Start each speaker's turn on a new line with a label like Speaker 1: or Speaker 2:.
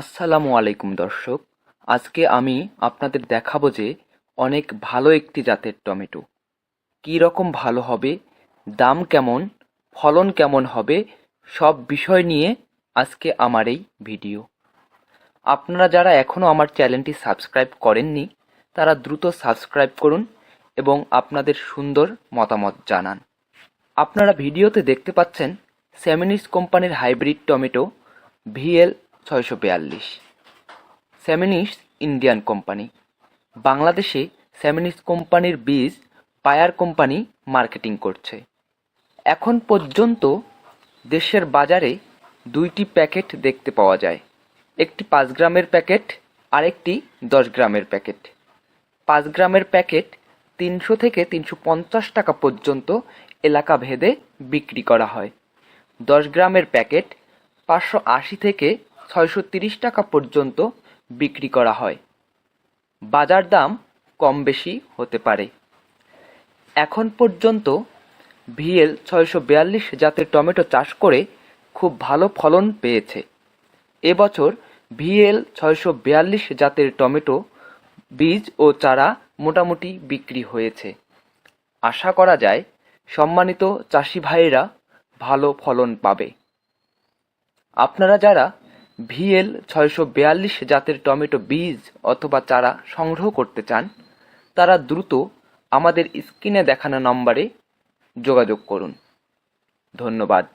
Speaker 1: আসসালামু আলাইকুম দর্শক। আজকে আমি আপনাদের দেখাবো যে অনেক ভালো একটি জাতের টমেটো। কী রকম ভালো হবে, দাম কেমন, ফলন কেমন হবে, সব বিষয় নিয়ে আজকে আমার এই ভিডিও। আপনারা যারা এখনও আমার চ্যানেলটি সাবস্ক্রাইব করেননি, তারা দ্রুত সাবস্ক্রাইব করুন এবং আপনাদের সুন্দর মতামত জানান। আপনারা ভিডিওতে দেখতে পাচ্ছেন স্যামিনিস কোম্পানির হাইব্রিড টমেটো, ভিএল ছয়শো বিয়াল্লিশ। স্যামিনিস ইন্ডিয়ান কোম্পানি বাংলাদেশে স্যামিনিস কোম্পানির বীজ পায়ার কোম্পানি মার্কেটিং করছে। এখন পর্যন্ত দেশের বাজারে দুইটি প্যাকেট দেখতে পাওয়া যায়। একটি পাঁচ গ্রামের প্যাকেট আর একটি দশ গ্রামের প্যাকেট। পাঁচ গ্রামের প্যাকেট তিনশো থেকে তিনশো পঞ্চাশ টাকা পর্যন্ত এলাকা ভেদে বিক্রি করা হয়। দশ গ্রামের প্যাকেট পাঁচশো আশি থেকে ছয়শো টাকা পর্যন্ত বিক্রি করা হয়। বাজার দাম কম বেশি হতে পারে। এখন পর্যন্ত ভিএল ছয়শো বিয়াল্লিশ জাতের টমেটো চাষ করে খুব ভালো ফলন পেয়েছে। এবছর ভিএল ছয়শো বিয়াল্লিশ জাতের টমেটো বীজ ও চারা মোটামুটি বিক্রি হয়েছে। আশা করা যায় সম্মানিত চাষি ভাইয়েরা ভালো ফলন পাবে। আপনারা যারা ভিএল ছয়শো বিয়াল্লিশ জাতের টমেটো বীজ অথবা চারা সংগ্রহ করতে চান, তারা দ্রুত আমাদের স্ক্রিনে দেখানো নম্বরে যোগাযোগ করুন। ধন্যবাদ।